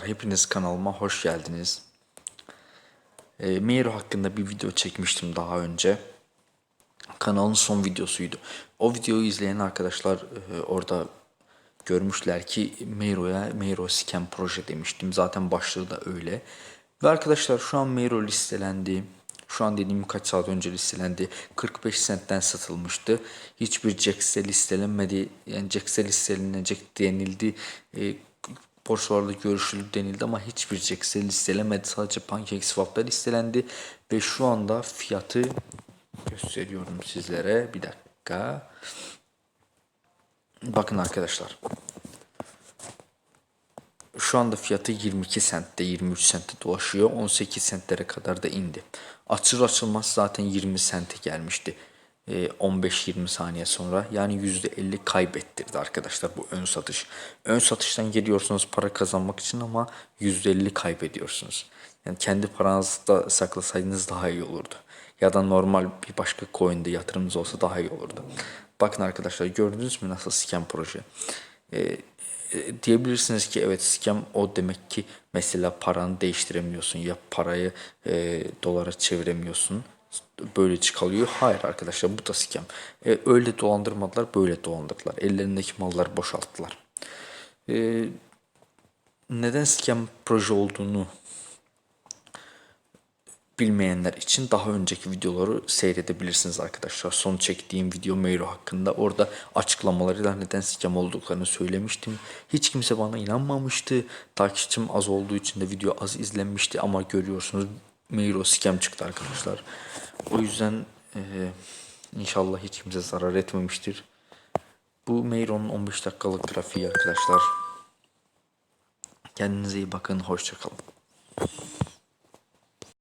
Hepiniz kanalıma hoş geldiniz. E, Miro hakkında bir video çekmiştim daha önce. Kanalın son videosuydu. O videoyu izleyen arkadaşlar e, orada görmüşler ki Miro'ya Miro Scam proje demiştim. Zaten başlığı da öyle. Ve arkadaşlar şu an Miro listelendi. Şu an dediğim kaç saat önce listelendi. 45 centten satılmıştı. Hiçbir Jax'e listelenmedi. Yani Jax'e listelenecek denildi. E, borsalarda görüşülür denildi ama hiçbir Jax'e listelenmedi. Sadece PancakeSwap'ta listelendi. Ve şu anda fiyatı gösteriyorum sizlere. Bir dakika. Bakın arkadaşlar. Şu anda fiyatı 22 sentte 23 sentte dolaşıyor. 18 sentlere kadar da indi. Açılır açılmaz zaten 20 sente gelmişti. Ee, 15-20 saniye sonra yani %50 kaybettirdi arkadaşlar bu ön satış. Ön satıştan geliyorsunuz para kazanmak için ama %50 kaybediyorsunuz. Yani kendi paranızı da saklasaydınız daha iyi olurdu. Ya da normal bir başka coin'de yatırımınız olsa daha iyi olurdu. Bakın arkadaşlar gördünüz mü nasıl scam proje? Ee, e, diyebilirsiniz ki evet scam o demek ki mesela paranı değiştiremiyorsun ya parayı e, dolara çeviremiyorsun böyle çıkalıyor. Hayır arkadaşlar bu da scam. E, öyle dolandırmadılar böyle dolandırdılar. Ellerindeki malları boşalttılar. E, neden scam proje olduğunu bilmeyenler için daha önceki videoları seyredebilirsiniz arkadaşlar. Son çektiğim video Meyro hakkında orada açıklamalarıyla neden scam olduklarını söylemiştim. Hiç kimse bana inanmamıştı. Takipçim az olduğu için de video az izlenmişti ama görüyorsunuz Meyro scam çıktı arkadaşlar. O yüzden e, inşallah hiç kimse zarar etmemiştir. Bu Meyro'nun 15 dakikalık grafiği arkadaşlar. Kendinize iyi bakın. Hoşçakalın.